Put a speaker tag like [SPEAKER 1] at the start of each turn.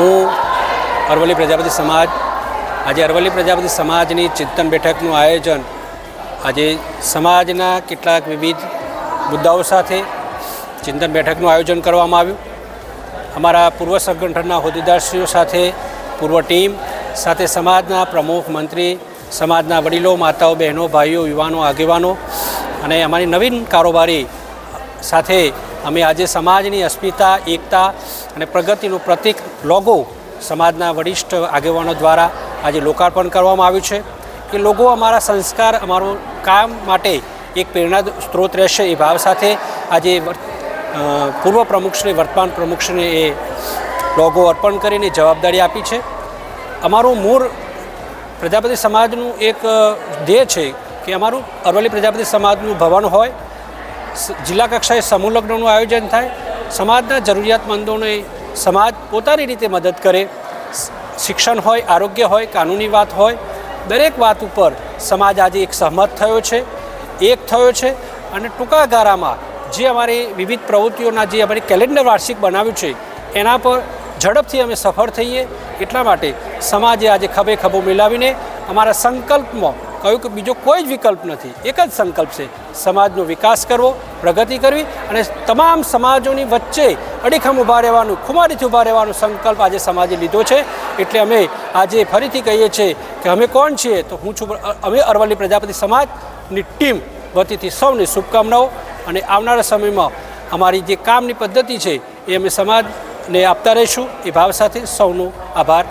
[SPEAKER 1] હું અરવલ્લી પ્રજાપતિ સમાજ, આજે અરવલ્લી પ્રજાપતિ સમાજની ચિંતન બેઠકનું આયોજન, આજે સમાજના કેટલાક વિવિધ મુદ્દાઓ સાથે ચિંતન બેઠકનું આયોજન કરવામાં આવ્યું. અમારા પૂર્વ સંગઠનના હોદ્દેદારશ્રીઓ સાથે પૂર્વ ટીમ, સાથે સમાજના પ્રમુખ મંત્રી, સમાજના વડીલો, માતાઓ, બહેનો, ભાઈઓ, યુવાનો, આગેવાનો અને અમારી નવીન કારોબારી સાથે અમે આજે સમાજની અસ્મિતા, એકતા અને પ્રગતિનું પ્રતિક લોગો સમાજના વરિષ્ઠ આગેવાનો દ્વારા આજે લોકાર્પણ કરવામાં આવ્યું છે કે લોગો અમારા સંસ્કાર, અમારું કામ માટે એક પ્રેરણા સ્ત્રોત રહેશે એ ભાવ સાથે આજે પૂર્વ પ્રમુખશ્રી વર્તમાન પ્રમુખશ્રીને એ લોગો અર્પણ કરીને જવાબદારી આપી છે. અમારું મૂળ પ્રજાપતિ સમાજનું એક ધ્યેય છે કે અમારું અરવલ્લી પ્રજાપતિ સમાજનું ભવન હોય જિલ્લા કક્ષાએ સમૂહ લગ્નનું આયોજન થાય. સમાજના જરૂરિયાતમંદોને સમાજ પોતાની રીતે મદદ કરે. શિક્ષણ હોય, આરોગ્ય હોય, કાનૂની વાત હોય, દરેક વાત ઉપર સમાજ આજે એક સહમત થયો છે, એક થયો છે અને ટૂંકા ગાળામાં જે અમારી વિવિધ પ્રવૃત્તિઓના જે અમારી કેલેન્ડર વાર્ષિક બનાવ્યું છે, એના પર ઝડપથી અમે સફળ થઈએ. એટલા માટે સમાજે આજે ખભે ખભો મિલાવીને અમારા સંકલ્પમાં કહ્યું કે બીજો કોઈ જ વિકલ્પ નથી. એક જ સંકલ્પ છે, સમાજનો વિકાસ કરવો, પ્રગતિ કરવી અને તમામ સમાજોની વચ્ચે અડીખમ ઊભા રહેવાનું, ખુમારીથી ઊભા રહેવાનો સંકલ્પ આજે સમાજે લીધો છે. એટલે અમે આજે ફરીથી કહીએ છીએ કે અમે કોણ છીએ? તો હું છું અમે અરવલ્લી પ્રજાપતિ સમાજની ટીમ વતીથી સૌને શુભકામનાઓ અને આવનારા સમયમાં અમારી જે કામની પદ્ધતિ છે એ અમે સમાજને આપતા રહીશું. એ ભાવ સાથે સૌનો આભાર.